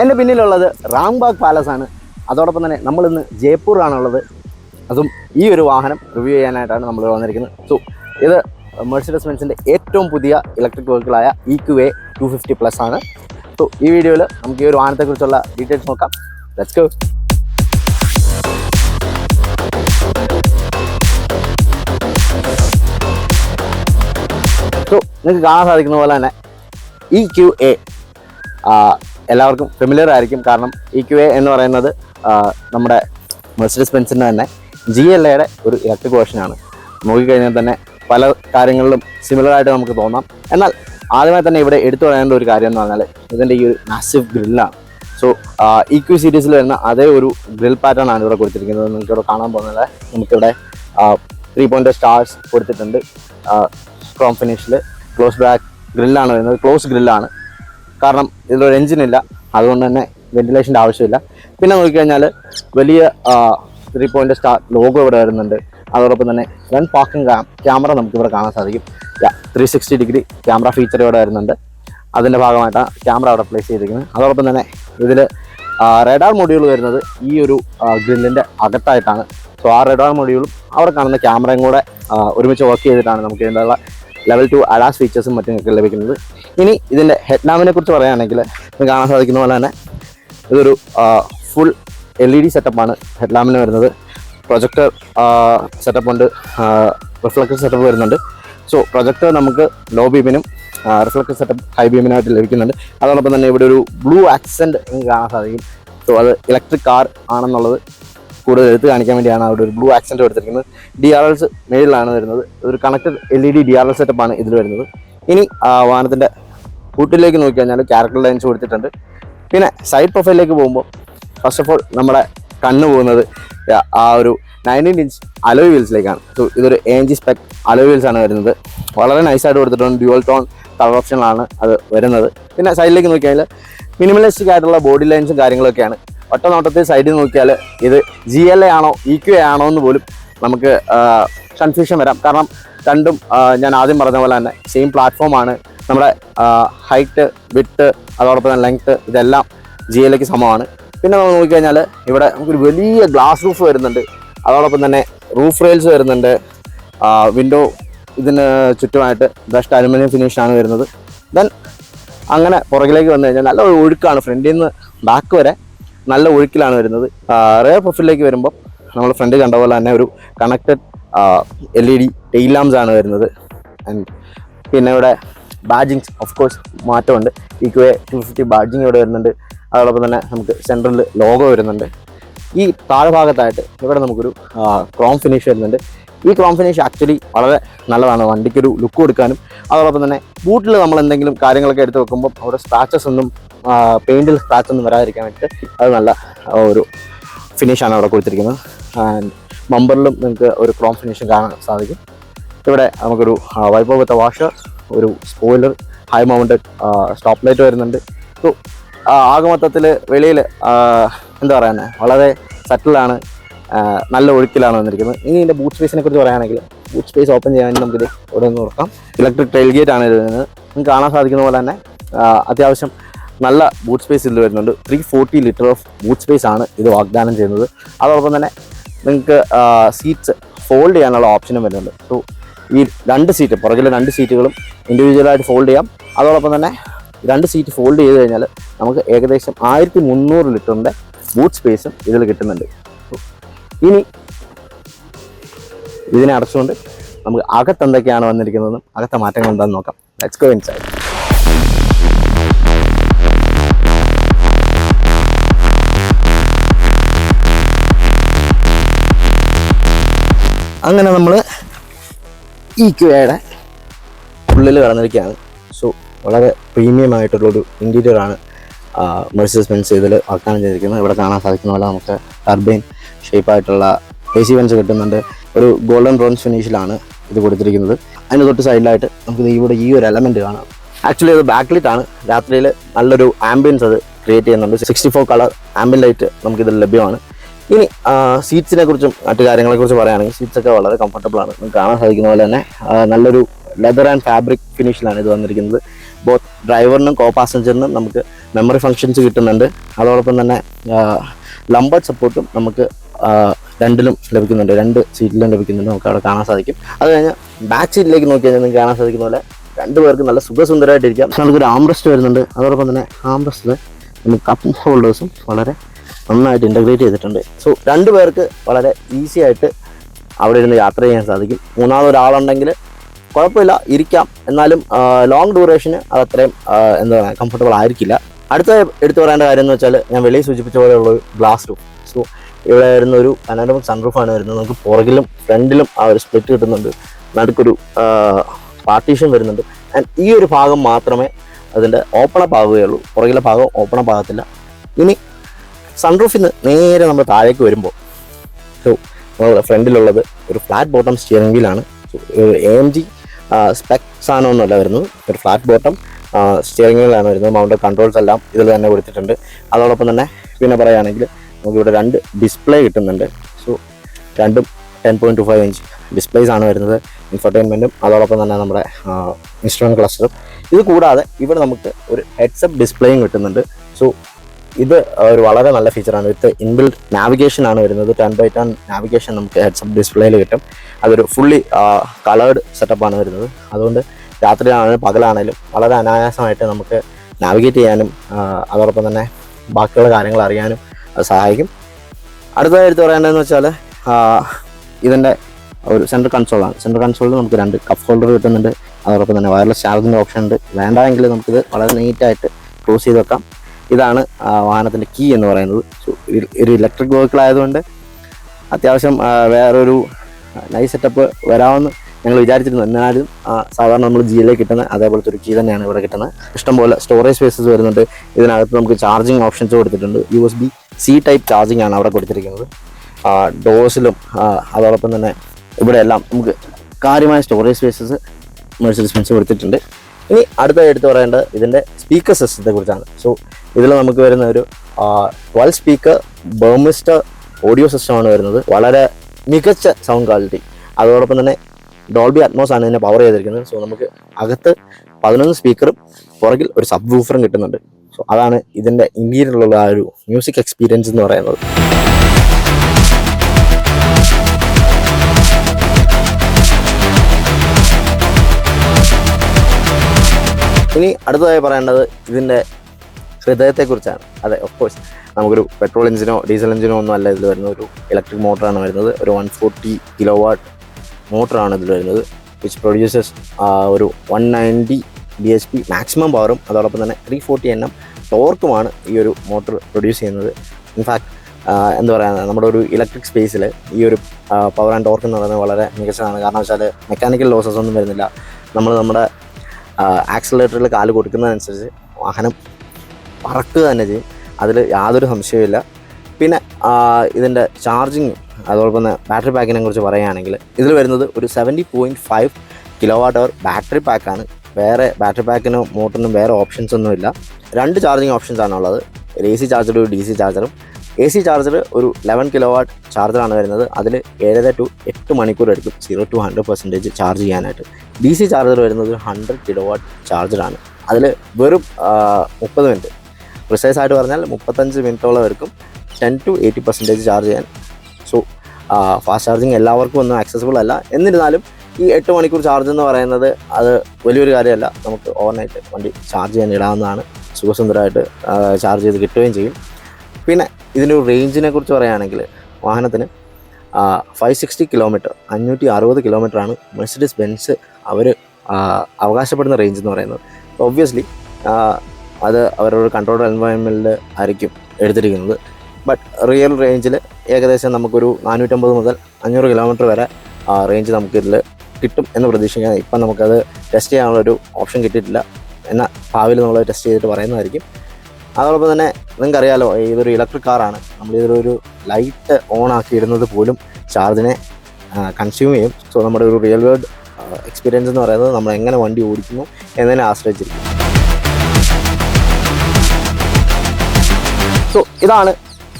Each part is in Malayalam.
എന്റെ പിന്നിലുള്ളത് റാംബാഗ് പാലസ് ആണ്. അതോടൊപ്പം തന്നെ നമ്മളിന്ന് ജയ്പൂറാണുള്ളത് അതും ഈ ഒരു വാഹനം റിവ്യൂ ചെയ്യാനായിട്ടാണ് നമ്മൾ വന്നിരിക്കുന്നത്. സോ ഇത് മെഴ്സിഡസ് ബെൻസിന്റെ ഏറ്റവും പുതിയ electric വെഹിക്കിളായ E Q A two fifty plus ആണ്. സോ ഈ വീഡിയോയിൽ നമുക്ക് ഈ ഒരു വാഹനത്തെക്കുറിച്ചുള്ള ഡീറ്റെയിൽസ് നോക്കാം. ലെറ്റ്സ് ഗോ സോ നിങ്ങൾക്ക് കാണാൻ സാധിക്കുന്ന പോലെ തന്നെ ഇ ക്യു എ എല്ലാവർക്കും ഫെമിലിയർ ആയിരിക്കും. കാരണം ഇ ക്യു എ എന്ന് പറയുന്നത് നമ്മുടെ മെർസിഡസ് ബെൻസിന്റെ തന്നെ ജി എൽ എയുടെ ഒരു ഇലക്ട്രിക് വേർഷനാണ് നോക്കിക്കഴിഞ്ഞാൽ തന്നെ പല കാര്യങ്ങളിലും സിമിലർ ആയിട്ട് നമുക്ക് തോന്നാം. എന്നാൽ ആദ്യമായി തന്നെ ഇവിടെ എടുത്തു പറയേണ്ട ഒരു കാര്യം എന്ന് പറഞ്ഞാൽ ഇതിന്റെ ഈ ഒരു മാസീവ് ഗ്രില്ലാണ് സോ ഇ ക്യു സീരീസിൽ വരുന്ന അതേ ഒരു ഗ്രിൽ പാറ്റേൺ ആണ് ഇവിടെ കൊടുത്തിരിക്കുന്നത്. നിങ്ങൾക്ക് ഇവിടെ കാണാൻ പോകുന്നത്. നമുക്കിവിടെ ത്രീ പോയിന്റ് സ്റ്റാർസ് കൊടുത്തിട്ടുണ്ട്. സ്ട്രോങ് ഫിനിഷിൽ ക്ലോസ് ബാക്ക് ഗ്രില്ലാണ് വരുന്നത്. ക്ലോസ് ഗ്രില്ലാണ് കാരണം ഇതിലൊരു എഞ്ചിൻ ഇല്ല അതുകൊണ്ട് തന്നെ വെന്റിലേഷന്റെ ആവശ്യമില്ല. പിന്നെ നോക്കിക്കഴിഞ്ഞാൽ വലിയ ത്രീ പോയിന്റ് സ്റ്റാർ ലോഗോ ഇവിടെ വരുന്നുണ്ട്. അതോടൊപ്പം തന്നെ വൺ പാർക്കിംഗ് ക്യാമറ നമുക്കിവിടെ കാണാൻ സാധിക്കും. Three sixty degree camera feature ഇവിടെ വരുന്നുണ്ട്. അതിന്റെ ഭാഗമായിട്ടാണ് ക്യാമറ അവിടെ പ്ലേസ് ചെയ്തിരിക്കുന്നത്. അതോടൊപ്പം തന്നെ ഇതിൽ റെഡാർ മൊഡ്യൂൾ വരുന്നത് ഈ ഒരു ഗ്രില്ലിന്റെ അകത്തായിട്ടാണ്. സോ ആ റെഡാർ മൊഡ്യൂളും അവിടെ കാണുന്ന ക്യാമറയും കൂടെ ഒരുമിച്ച് വർക്ക് ചെയ്തിട്ടാണ് നമുക്ക് ഇതിന്റെ ലെവൽ ടു അഡാസ് ഫീച്ചേഴ്സും മറ്റും ലഭിക്കുന്നത്. ഇനി ഇതിന്റെ ഹെഡ് ലാമ്പിനെ കുറിച്ച് പറയുകയാണെങ്കിൽ കാണാൻ സാധിക്കുന്ന പോലെ തന്നെ ഇതൊരു ഫുൾ എൽ ഇ ഡി സെറ്റപ്പാണ് ഹെഡ് ലാമ്പിന് വരുന്നത്. പ്രൊജക്ടർ സെറ്റപ്പ് ഉണ്ട്. റിഫ്ലക്ടർ സെറ്റപ്പ് വരുന്നുണ്ട്. സോ പ്രൊജക്ടർ നമുക്ക് ലോ ബീമിനും റിഫ്ലക്ടർ സെറ്റപ്പ് ഹൈ ബീമിനായിട്ട് ലഭിക്കുന്നുണ്ട്. അതോടൊപ്പം തന്നെ ഇവിടെ ഒരു ബ്ലൂ ആക്സെന്റ് നിങ്ങൾക്ക് കാണാൻ സാധിക്കും. സോ അത് ഇലക്ട്രിക് കാർ ആണെന്നുള്ളത് കൂടുതൽ എടുത്ത് കാണിക്കാൻ വേണ്ടിയാണ് അവിടെ ഒരു ബ്ലൂ ആക്സെന്റ് എടുത്തിരിക്കുന്നത് ഡി ആർ എൽസ് മേളിലാണ് വരുന്നത്. ഒരു connected L E D D R L സെറ്റപ്പാണ് ഇതിൽ വരുന്നത്. ഇനി വാഹനത്തിന്റെ ഹുഡിലേക്ക് നോക്കി കഴിഞ്ഞാൽ ക്യാരക്ടർ ലൈൻസ് കൊടുത്തിട്ടുണ്ട്. പിന്നെ സൈഡ് പ്രൊഫൈലിലേക്ക് പോകുമ്പോൾ ഫസ്റ്റ് ഓഫ് ഓൾ നമ്മുടെ കണ്ണ് പോകുന്നത് ആ- ഒരു നയന്റീൻ ഇഞ്ച് അലോയ് വീൽസിലേക്കാണ് സോ ഇതൊരു ജി സ്പെക് അലോയ് വീൽസ് ആണ് വരുന്നത്. വളരെ നൈസായിട്ട് കൊടുത്തിട്ടുണ്ട്. ഡ്യുവൽ ടോൺ കളർ ഓപ്ഷനിലാണ് അത് വരുന്നത്. പിന്നെ സൈഡിലേക്ക് നോക്കിയാൽ മിനിമലിസ്റ്റിക് ആയിട്ടുള്ള ബോഡി ലൈൻസും കാര്യങ്ങളൊക്കെയാണ്. ഒറ്റ നോട്ടത്തിൽ സൈഡിൽ നോക്കിയാൽ ഇത് ജി എൽ എ ആണോ ഇ ക്യു എ ആണോ എന്ന് പോലും നമുക്ക് കൺഫ്യൂഷൻ വരാം. കാരണം രണ്ടും ഞാൻ ആദ്യം പറഞ്ഞ പോലെ തന്നെ സെയിം പ്ലാറ്റ്ഫോമാണ് നമ്മുടെ ഹൈറ്റ് വിട്ട് അതോടൊപ്പം തന്നെ ലെങ്ത്ത് ഇതെല്ലാം ജി എല്ലേക്ക് സമമാണ്. പിന്നെ നമ്മൾ നോക്കിക്കഴിഞ്ഞാൽ ഇവിടെ നമുക്കൊരു വലിയ ഗ്ലാസ് റൂഫ് വരുന്നുണ്ട്. അതോടൊപ്പം തന്നെ റൂഫ് റെയിൽസ് വരുന്നുണ്ട്. വിൻഡോ ഇതിന് ചുറ്റുമായിട്ട് ബ്രഷ്ഡ് അലുമിനിയം ഫിനിഷാണ് വരുന്നത്. ദെൻ അങ്ങനെ പുറകിലേക്ക് വന്നു കഴിഞ്ഞാൽ നല്ല ഒഴുക്കാണ്. ഫ്രണ്ടിൽ നിന്ന് ബാക്ക് വരെ നല്ല ഒഴുക്കിലാണ് വരുന്നത്. റെയർ പ്രൊഫിലേക്ക് വരുമ്പോൾ നമ്മൾ ഫ്രണ്ട് കണ്ട പോലെ തന്നെ ഒരു connected L E D tail lamps ആണ് വരുന്നത്. ആൻഡ് പിന്നെ ഇവിടെ ബാജിങ്സ് ഓഫ് കോഴ്സ് മാറ്റമുണ്ട്. എ ടു ഫിഫ്റ്റി ബാജിങ് ഇവിടെ വരുന്നുണ്ട്. അതോടൊപ്പം തന്നെ നമുക്ക് സെൻട്രലിൽ ലോഗോ വരുന്നുണ്ട്. ഈ താഴ്ഭാഗത്തായിട്ട് ഇവിടെ നമുക്കൊരു ക്രോം ഫിനിഷ് വരുന്നുണ്ട്. ഈ ക്രോം ഫിനിഷ് ആക്ച്വലി വളരെ നല്ലതാണ്. വണ്ടിക്കൊരു ലുക്ക് കൊടുക്കാനും അതോടൊപ്പം തന്നെ ബൂട്ടിൽ നമ്മൾ എന്തെങ്കിലും കാര്യങ്ങളൊക്കെ എടുത്ത് വെക്കുമ്പോൾ അവിടെ സ്ക്രാച്ചസ് ഒന്നും പെയിന്റിൽ സ്ക്രാച്ച് ഒന്നും വരാതിരിക്കാൻ വേണ്ടിയിട്ട് അത് നല്ല ഒരു ഫിനിഷാണ് അവിടെ കൊടുത്തിരിക്കുന്നത്. ആൻഡ് ബമ്പറിലും നിങ്ങൾക്ക് ഒരു ക്രോം ഫിനിഷിംഗ് കാണാൻ സാധിക്കും. ഇവിടെ നമുക്കൊരു വൈപ്പ് വിത്ത വാഷർ ഒരു spoiler high mount stop light വരുന്നുണ്ട്. സോ ആകെ മൊത്തത്തിൽ വെളിയിൽ എന്താ പറയുന്നത് വളരെ സെറ്റിലാണ് നല്ല ഒഴുക്കിലാണ് വന്നിരിക്കുന്നത്. ഇനി ഇതിന്റെ ബൂട്ട് സ്പേസിനെ കുറിച്ച് പറയുകയാണെങ്കിൽ ബൂട്ട് സ്പേസ് ഓപ്പൺ ചെയ്യാൻ നമുക്ക് നമുക്കിത് ഇവിടെ നിന്ന് തുറക്കാം. ഇലക്ട്രിക് ട്രെയിൽ ഗേറ്റ് ആണ് ഇത് വരുന്നത് നിങ്ങൾക്ക് കാണാൻ സാധിക്കുന്ന പോലെ തന്നെ അത്യാവശ്യം നല്ല ബൂട്ട് സ്പേസ് ഇതിൽ വരുന്നുണ്ട്. Three forty litre of boot space ആണ് ഇത് വാഗ്ദാനം ചെയ്യുന്നത്. അതോടൊപ്പം തന്നെ നിങ്ങൾക്ക് സീറ്റ്സ് ഫോൾഡ് ചെയ്യാനുള്ള ഓപ്ഷനും വരുന്നുണ്ട്. സോ ഈ രണ്ട് സീറ്റ് പുറകിലെ രണ്ട് സീറ്റുകളും ഇൻഡിവിജ്വലായിട്ട് ഫോൾഡ് ചെയ്യാം. അതോടൊപ്പം തന്നെ രണ്ട് സീറ്റ് ഫോൾഡ് ചെയ്ത് കഴിഞ്ഞാൽ നമുക്ക് ഏകദേശം ആയിരത്തി മുന്നൂറ് ലിറ്ററിന്റെ ബൂട്ട് സ്പേസും ഇതിൽ കിട്ടുന്നുണ്ട്. ഇനി ഇതിനെ അടച്ചുകൊണ്ട് നമുക്ക് അകത്ത് എന്തൊക്കെയാണ് വന്നിരിക്കുന്നതെന്നും അകത്തെ മാറ്റങ്ങൾ എന്താണെന്ന് നോക്കാം. ലെറ്റ്സ് ഗോ ഇൻസൈഡ് അങ്ങനെ നമ്മൾ ഈ ക്യൂയുടെ ഉള്ളിൽ കടന്നിരിക്കുകയാണ്. സോ വളരെ പ്രീമിയം ആയിട്ടുള്ളൊരു ഇന്റീരിയറാണ് മെഴ്സസ് ബെൻസ് ഇതിൽ വാഗ്ദാനം ചെയ്തിരിക്കുന്നത്. ഇവിടെ കാണാൻ സാധിക്കുന്ന പോലെ നമുക്ക് ടർബൈൻ ഷേപ്പായിട്ടുള്ള എ സി ബെൻസ് കിട്ടുന്നുണ്ട്. ഒരു ഗോൾഡൻ ബ്രോൺസ് ഫിനിഷിലാണ് ഇത് കൊടുത്തിരിക്കുന്നത്. അതിന് തൊട്ട് സൈഡിലായിട്ട് നമുക്ക് ഇവിടെ ഈ ഒരു എലമെന്റ് കാണാം. ആക്ച്വലി ഇത് ബാക്ക് ലൈറ്റ് ആണ്. രാത്രിയിൽ നല്ലൊരു ആംബിയൻസ് അത് ക്രിയേറ്റ് ചെയ്യുന്നുണ്ട്. Sixty four colour ambient light നമുക്കിതിൽ ലഭ്യമാണ്. ഇനി സീറ്റ്സിനെ കുറിച്ചും മറ്റു കാര്യങ്ങളെ കുറിച്ച് പറയുകയാണെങ്കിൽ സീറ്റ്സ് ഒക്കെ വളരെ കംഫർട്ടബിൾ ആണ്. കാണാൻ സാധിക്കുന്ന പോലെ തന്നെ നല്ലൊരു ലെതർ ആൻഡ് ഫാബ്രിക് ഫിനിഷിലാണ് ഇത് വന്നിരിക്കുന്നത്. ബോത്ത് ഡ്രൈവറിനും കോ പാസഞ്ചറിനും നമുക്ക് മെമ്മറി ഫങ്ഷൻസ് കിട്ടുന്നുണ്ട്. അതോടൊപ്പം തന്നെ ലംബർ സപ്പോർട്ടും നമുക്ക് രണ്ടിലും ലഭിക്കുന്നുണ്ട്. രണ്ട് സീറ്റിലും ലഭിക്കുന്നുണ്ട്. നമുക്ക് അവിടെ കാണാൻ സാധിക്കും. അത് കഴിഞ്ഞാൽ ബാക്ക് സീറ്റിലേക്ക് നോക്കി കഴിഞ്ഞാൽ നിങ്ങൾക്ക് കാണാൻ സാധിക്കുന്ന പോലെ രണ്ട് പേർക്ക് നല്ല സുഖസുന്ദരമായിട്ടിരിക്കാം. നമുക്കൊരു ആംബ്രസ്റ്റ് വരുന്നുണ്ട്. അതോടൊപ്പം തന്നെ ആംബ്രസ്റ്റിൽ നമുക്ക് കപ്പ് ഹോൾഡേഴ്സും വളരെ നന്നായിട്ട് ഇന്റഗ്രേറ്റ് ചെയ്തിട്ടുണ്ട്. സോ രണ്ട് പേർക്ക് വളരെ ഈസി ആയിട്ട് അവിടെ ഇരുന്ന് യാത്ര ചെയ്യാൻ സാധിക്കും. മൂന്നാമതൊരാളുണ്ടെങ്കിൽ കുഴപ്പമില്ല ഇരിക്കാം. എന്നാലും ലോങ് ഡ്യൂറേഷന് അത് അത്രയും എന്താ പറയുക കംഫർട്ടബിൾ ആയിരിക്കില്ല. അടുത്ത എടുത്തു പറയേണ്ട കാര്യം എന്ന് വെച്ചാൽ ഞാൻ വെളിയിൽ സൂചിപ്പിച്ച പോലെയുള്ള ഒരു ഗ്ലാസ് റൂം സോ ഇവിടെ വരുന്ന ഒരു പനോരമിക് സൺറൂഫാണ് വരുന്നത്. നമുക്ക് പുറകിലും ഫ്രണ്ടിലും ആ ഒരു സ്പ്ലിറ്റ് കിട്ടുന്നുണ്ട്. നടുക്കൊരു പാർട്ടീഷൻ വരുന്നുണ്ട്. ആൻഡ് ഈ ഒരു ഭാഗം മാത്രമേ അതിന്റെ ഓപ്പൺ അപ്പ് ആവുകയുള്ളൂ. പുറകിലെ ഭാഗം ഓപ്പൺ അപ്പ് ആകത്തില്ല. ഇനി സൺറൂഫിൽ നിന്ന് നേരെ നമ്മൾ താഴേക്ക് വരുമ്പോൾ സോ നമ്മളുടെ ഫ്രണ്ടിലുള്ളത് ഒരു ഫ്ലാറ്റ് ബോട്ടം സ്റ്റിയറിംഗ് വീലാണ് എ എം ജി സ്പെക് സാധനമൊന്നുമല്ല വരുന്നത്. ഒരു ഫ്ലാറ്റ് ബോട്ടം സ്റ്റിയറിംഗ് വീലാണ് വരുന്നത്. മൗണ്ട് കൺട്രോൾസ് എല്ലാം ഇതിൽ തന്നെ കൊടുത്തിട്ടുണ്ട്. അതോടൊപ്പം തന്നെ പിന്നെ പറയുകയാണെങ്കിൽ നമുക്കിവിടെ രണ്ട് ഡിസ്പ്ലേ കിട്ടുന്നുണ്ട്. സോ രണ്ടും ten point two five inch displays ആണ് വരുന്നത് ഇൻഫർടൈൻമെന്റും അതോടൊപ്പം തന്നെ നമ്മുടെ ഇൻസ്ട്രുമെന്റ് ക്ലസ്റ്ററും ഇത് കൂടാതെ ഇവിടെ നമുക്ക് ഒരു ഹെഡ്സപ്പ് ഡിസ്പ്ലേയും കിട്ടുന്നുണ്ട്. സോ ഇത് ഒരു വളരെ നല്ല ഫീച്ചറാണ് വിത്ത് ഇൻബിൽഡ് നാവിഗേഷൻ ആണ് വരുന്നത്. ടെൻ ബൈ ടെൻ നാവിഗേഷൻ നമുക്ക് ഹെഡ്സപ്പ് ഡിസ്പ്ലേയിൽ കിട്ടും. അതൊരു ഫുള്ളി കളേർഡ് ആണ് വരുന്നത്. അതുകൊണ്ട് രാത്രിയാണെങ്കിലും പകലാണെങ്കിലും വളരെ അനായാസമായിട്ട് നമുക്ക് നാവിഗേറ്റ് ചെയ്യാനും അതോടൊപ്പം തന്നെ ബാക്കിയുള്ള കാര്യങ്ങൾ അറിയാനും സഹായിക്കും. അടുത്തതായി എടുത്ത് പറയേണ്ടതെന്ന് വെച്ചാൽ ഇതിന്റെ ഒരു സെൻട്രൽ കൺസോളാണ് സെൻട്രൽ കൺസോളിൽ നമുക്ക് രണ്ട് കപ്പ് ഹോൾഡർ കിട്ടുന്നുണ്ട്. അതോടൊപ്പം തന്നെ വയർലെസ് ചാർജിന്റെ ഓപ്ഷൻ ഉണ്ട്. വേണ്ടായെങ്കിൽ നമുക്കിത് വളരെ നീറ്റായിട്ട് ക്ലോസ് ചെയ്ത് വെക്കാം. ഇതാണ് വാഹനത്തിന്റെ കീ എന്ന് പറയുന്നത്. ഒരു- ഇലക്ട്രിക് വെഹിക്കിൾ ആയതുകൊണ്ട് അത്യാവശ്യം വേറൊരു നൈസ് സെറ്റപ്പ് വരാമെന്ന് ഞങ്ങൾ വിചാരിച്ചിരുന്നു. എന്നാലും സാധാരണ നമ്മൾ ജിയിലേക്ക് കിട്ടുന്ന അതേപോലത്തെ ഒരു കീ തന്നെയാണ് ഇവിടെ കിട്ടുന്നത്. ഇഷ്ടംപോലെ സ്റ്റോറേജ് സ്പേസസ് വരുന്നുണ്ട്. ഇതിനകത്ത് നമുക്ക് ചാർജിങ് ഓപ്ഷൻസ് കൊടുത്തിട്ടുണ്ട്. U S B C type charging ആണ് അവിടെ കൊടുത്തിരിക്കുന്നത്. ഡോസിലും അതോടൊപ്പം തന്നെ ഇവിടെ എല്ലാം നമുക്ക് കാര്യമായ സ്റ്റോറേജ് സ്പേസസ് മെഴ്സീസ് ബെൻസ് കൊടുത്തിട്ടുണ്ട്. ഇനി അടുത്തത് എടുത്തു പറയേണ്ടത് ഇതിന്റെ സ്പീക്കർ സിസ്റ്റത്തെ കുറിച്ചാണ്. സോ ഇതിൽ നമുക്ക് വരുന്ന ഒരു ട്വൽവ് സ്പീക്കർ ബേമിസ്റ്റർ ഓഡിയോ സിസ്റ്റമാണ് വരുന്നത്. വളരെ മികച്ച സൗണ്ട് ക്വാളിറ്റി അതോടൊപ്പം തന്നെ ഡോൾബി അറ്റ്മോസ് ആണ് ഇതിനെ പവർ ചെയ്തിരിക്കുന്നത്. സോ നമുക്ക് അകത്ത് പതിനൊന്ന് സ്പീക്കറും പുറകിൽ ഒരു സബ് വൂഫറും കിട്ടുന്നുണ്ട്. സോ അതാണ് ഇതിന്റെ ഇന്ത്യയിലുള്ള ആ ഒരു മ്യൂസിക് എക്സ്പീരിയൻസ് എന്ന് പറയുന്നത്. ഇനി അടുത്തതായി പറയേണ്ടത് ഇതിന്റെ ഹൃദയത്തെക്കുറിച്ചാണ്. അതെ ഓഫ് കോഴ്സ് നമുക്കൊരു പെട്രോൾ എഞ്ചിനോ ഡീസൽ എഞ്ചിനോ ഒന്നും അല്ല ഇതിൽ വരുന്നത്. ഒരു ഇലക്ട്രിക് മോട്ടറാണ് വരുന്നത്. ഒരു വൺ ഫോർട്ടി കിലോ വാട്ട് മോട്ടറാണ് ഇതിൽ വരുന്നത് വിച്ച് പ്രൊഡ്യൂസസ് ഒരു one ninety B H P maximum പവറും അതോടൊപ്പം തന്നെ ത്രീ ഫോർട്ടി എൻ എം ടോർക്കുമാണ് ഈ ഒരു മോട്ടർ പ്രൊഡ്യൂസ് ചെയ്യുന്നത്. ഇൻഫാക്ട് എന്താ പറയുക നമ്മുടെ ഒരു ഇലക്ട്രിക് സ്പേസിൽ ഈ ഒരു പവർ ആൻഡ് ടോർക്ക് എന്ന് പറയുന്നത് വളരെ മികച്ചതാണ്. കാരണം വെച്ചാൽ മെക്കാനിക്കൽ ലോസസ് ഒന്നും വരുന്നില്ല. നമ്മൾ നമ്മുടെ ആക്സിലേറ്ററിൽ കാൽ കൊടുക്കുന്നതനുസരിച്ച് വാഹനം പറക്കുക തന്നെ ചെയ്യും. അതിൽ യാതൊരു സംശയവുമില്ല പിന്നെ ഇതിന്റെ ചാർജിങ് അതോടൊപ്പം തന്നെ ബാറ്ററി പാക്കിനെ കുറിച്ച് പറയുകയാണെങ്കിൽ ഇതിൽ വരുന്നത് ഒരു seventy point five kilowatt hour battery പാക്കാണ് വേറെ ബാറ്ററി പാക്കിനോ മോട്ടറിനും വേറെ ഓപ്ഷൻസ് ഒന്നുമില്ല രണ്ട് ചാർജിങ് ഓപ്ഷൻസ് ആണ് ഉള്ളത്. ഒരു എ സി ചാർജറും ഡി സി ചാർജറും എ സി ചാർജർ ഒരു ലെവൻ കിലോ വാട്ട് ചാർജറാണ് വരുന്നത്. അതിൽ ഏഴര ടു എട്ട് മണിക്കൂർ എടുക്കും. Zero to hundred percentage charge ചെയ്യാനായിട്ട്. ഡി സി ചാർജർ വരുന്നത് ഹൺഡ്രഡ് കിലോ വാട്ട് ചാർജറാണ്. അതിൽ വെറും മുപ്പത് മിനിറ്റ്. പ്രിസൈസ് ആയിട്ട് പറഞ്ഞാൽ മുപ്പത്തഞ്ച് മിനിറ്റോളം എടുക്കും. Ten to eighty percentage charge ചെയ്യാൻ. സോ ഫാസ്റ്റ് ചാർജിങ് എല്ലാവർക്കും ഒന്നും ആക്സസിബിൾ അല്ല. എന്നിരുന്നാലും ഈ എട്ട് മണിക്കൂർ ചാർജ് എന്ന് പറയുന്നത് അത് വലിയൊരു കാര്യമല്ല. നമുക്ക് ഓവർനൈറ്റ് വണ്ടി ചാർജ് ചെയ്യാൻ ഇടാവുന്നതാണ്. സുഖസുന്ദരമായിട്ട് ചാർജ് ചെയ്ത് കിട്ടുകയും ചെയ്യും. പിന്നെ ഇതിന്റെ റേഞ്ചിനെ കുറിച്ച് പറയുകയാണെങ്കിൽ വാഹനത്തിന് ഫൈവ് സിക്സ്റ്റി കിലോമീറ്റർ അഞ്ഞൂറ്റി അറുപത് കിലോമീറ്ററാണ് മെഴ്സിഡീസ് ബെൻസ് അവർ അവകാശപ്പെടുന്ന റേഞ്ച് എന്ന് പറയുന്നത്. ഒബ്വിയസ്ലി അത് അവരുടെ കൺട്രോൾഡ് എൻവയോൺമെന്റിൽ ആയിരിക്കും എടുത്തിരിക്കുന്നത്. ബട്ട് റിയൽ റേഞ്ചിൽ ഏകദേശം നമുക്കൊരു നാനൂറ്റമ്പത് മുതൽ അഞ്ഞൂറ് കിലോമീറ്റർ വരെ റേഞ്ച് നമുക്കിതിൽ കിട്ടും എന്ന് പ്രതീക്ഷിക്കാം ഇപ്പം നമുക്കത് ടെസ്റ്റ് ചെയ്യാനുള്ളൊരു ഓപ്ഷൻ കിട്ടിയിട്ടില്ല എന്നാൽ ഭാവിയിൽ നമ്മൾ ടെസ്റ്റ് ചെയ്തിട്ട് പറയുന്നതായിരിക്കും. അതോടൊപ്പം തന്നെ നിങ്ങൾക്കറിയാലോ ഇതൊരു ഇലക്ട്രിക് കാറാണ് നമ്മൾ ലൈറ്റ് ഓൺ ആക്കി ഇടുന്നത് പോലും ചാർജിനെ കൺസ്യൂം ചെയ്യും. സോ നമ്മുടെ ഒരു റിയൽ വേൾഡ് എക്സ്പീരിയൻസ് എന്ന് പറയുന്നത് നമ്മൾ എങ്ങനെ വണ്ടി ഓടിക്കുന്നു എന്നതിനെ ആശ്രയിച്ചിരിക്കും സോ ഇതാണ്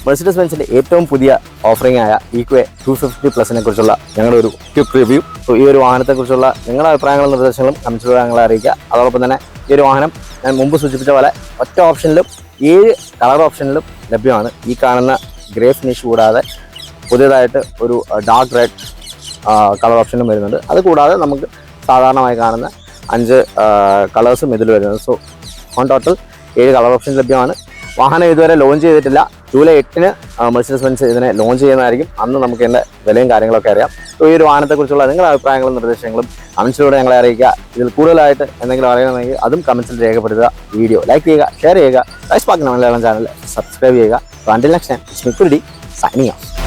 മെഴ്സിഡസ് ബെൻസിന്റെ ഏറ്റവും പുതിയ ഓഫറിംഗ് ആയ ഈക്വേ ടു ഫിഫ്റ്റി പ്ലസിനെ കുറിച്ചുള്ള ഞങ്ങളുടെ ഒരു ക്വിക്ക് റിവ്യൂ സോ ഈ ഒരു വാഹനത്തെക്കുറിച്ചുള്ള നിങ്ങളുടെ അഭിപ്രായങ്ങളും നിർദ്ദേശങ്ങളും കമൻസിലൂടെ ഞങ്ങളെ അറിയിക്കുക. അതോടൊപ്പം തന്നെ ഈ ഒരു വാഹനം ഞാൻ മുമ്പ് സൂചിപ്പിച്ച പോലെ ഒറ്റ ഓപ്ഷനിലും ഏഴ് കളർ ഓപ്ഷനിലും ലഭ്യമാണ്. ഈ കാണുന്ന ഗ്രേ ഫിനിഷ് കൂടാതെ പുതിയതായിട്ട് ഒരു ഡാർക്ക് റെഡ് കളർ ഓപ്ഷനും വരുന്നുണ്ട്. അത് കൂടാതെ നമുക്ക് സാധാരണമായി കാണുന്ന അഞ്ച് കളേഴ്സും ഇതിൽ വരുന്നുണ്ട് സോ ഓൺ ടോട്ടൽ ഏഴ് കളർ ഓപ്ഷൻ ലഭ്യമാണ്. വാഹനം ഇതുവരെ ലോഞ്ച് ചെയ്തിട്ടില്ല. ജൂലൈ എട്ടിന് മെഴ്സിഡസ് ബെൻസ് ഇതിനെ ലോഞ്ച് ചെയ്യുന്നതായിരിക്കും. അന്ന് നമുക്ക് ഇതിന്റെ വിലയും കാര്യങ്ങളൊക്കെ അറിയാം. സോ ഈ ഒരു വാഹനത്തെക്കുറിച്ചുള്ള നിങ്ങളുടെ അഭിപ്രായങ്ങളും നിർദ്ദേശങ്ങളും കമൻസിലൂടെ ഞങ്ങളെ അറിയിക്കുക. ഇതിൽ കൂടുതലായിട്ട് എന്തെങ്കിലും അറിയണമെങ്കിൽ അതും കമൻസിൽ രേഖപ്പെടുത്തുക. വീഡിയോ ലൈക്ക് ചെയ്യുക ഷെയർ ചെയ്യുക. റൈസ് പാക്കിന് മലയാളം ചാനൽ സബ്സ്ക്രൈബ് ചെയ്യുക. Until next signing off